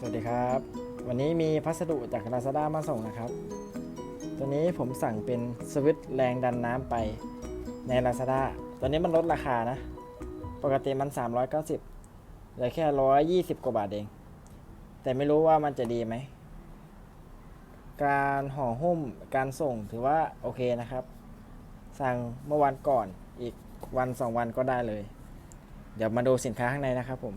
สวัสดีครับ วันนี้มีพัสดุจาก Lazada มาส่งนะครับ ตัวนี้ผมสั่งเป็นสวิตช์แรงดันน้ำไปใน Lazada ตัวนี้มันลดราคานะ ปกติมัน 390เหลือแค่ 120 กว่าบาทเอง แต่ไม่รู้ว่ามันจะดีไหม การห่อหุ้มการส่งถือว่าโอเคนะครับ สั่งเมื่อวันก่อนอีกวันสองวันก็ได้เลย เดี๋ยวมาดูสินค้าข้างในนะครับผม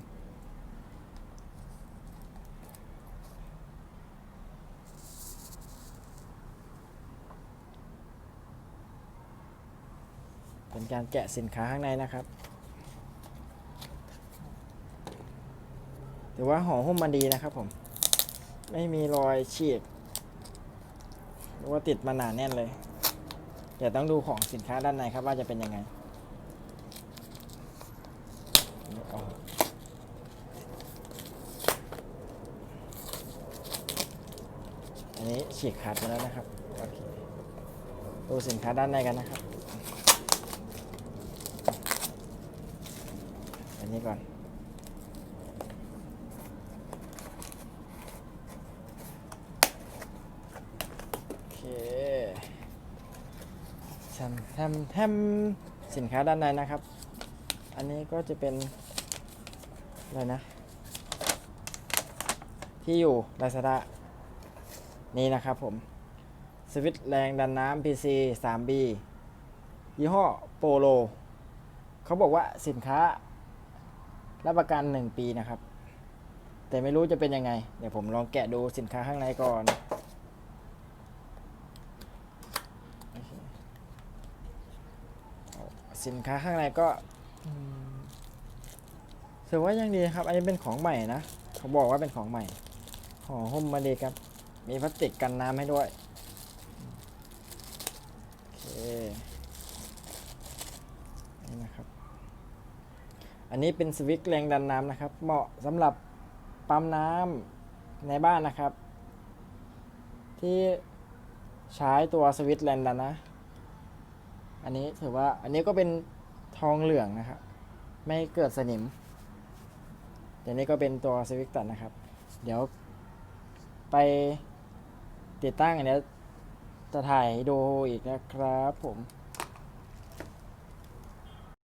เป็นการแกะสินค้าข้างในนะครับถือว่าห่อหุ้มมันดีนะครับผม ไม่มีรอยฉีกหรือว่าติดมาหนาแน่นเลย เดี๋ยวต้องดูของสินค้าด้านในครับว่าจะเป็นยังไงอาอันนี้ฉีกขาดมาแล้วนะครับ โอเค ดูสินค้าด้านในกันนะครับ อั นี้ก่อน โอเคแทมแทมแทมสินค้าด้านในนะครับ อันนี้ก็จะเป็น อะไรนะ ที่อยู่ Lazada นี่นะครับผม สวิตช์แรงดันน้ำ PC 3B ยี่ห้อโปโล เขาบอกว่าสินค้า รับประกัน 1 ปีนะครับ แต่ไม่รู้จะเป็นยังไง เดี๋ยวผมลองแกะดูสินค้าข้างในก่อนสินค้าข้างในก็ถือว่ายังดีครับ อันนี้เป็นของใหม่นะเขาบอกว่าเป็นของใหม่ห่อหุ้มมาดีครับ มีพลาสติกกันน้ำให้ด้วยโอเคนี่นะครับ อันนี้เป็นสวิตช์แรงดันน้ำนะครับ เหมาะสำหรับปั๊มน้ำในบ้านนะครับ ที่ใช้ตัวสวิตช์แรงดันนะ อันนี้ถือว่าอันนี้ก็เป็นทองเหลืองนะครับ ไม่เกิดสนิมเดี๋ยวนี้ก็เป็นตัวสวิตช์ตัดนะครับ เดี๋ยวไปติดตั้งอันนี้จะถ่ายดูอีกนะครับผม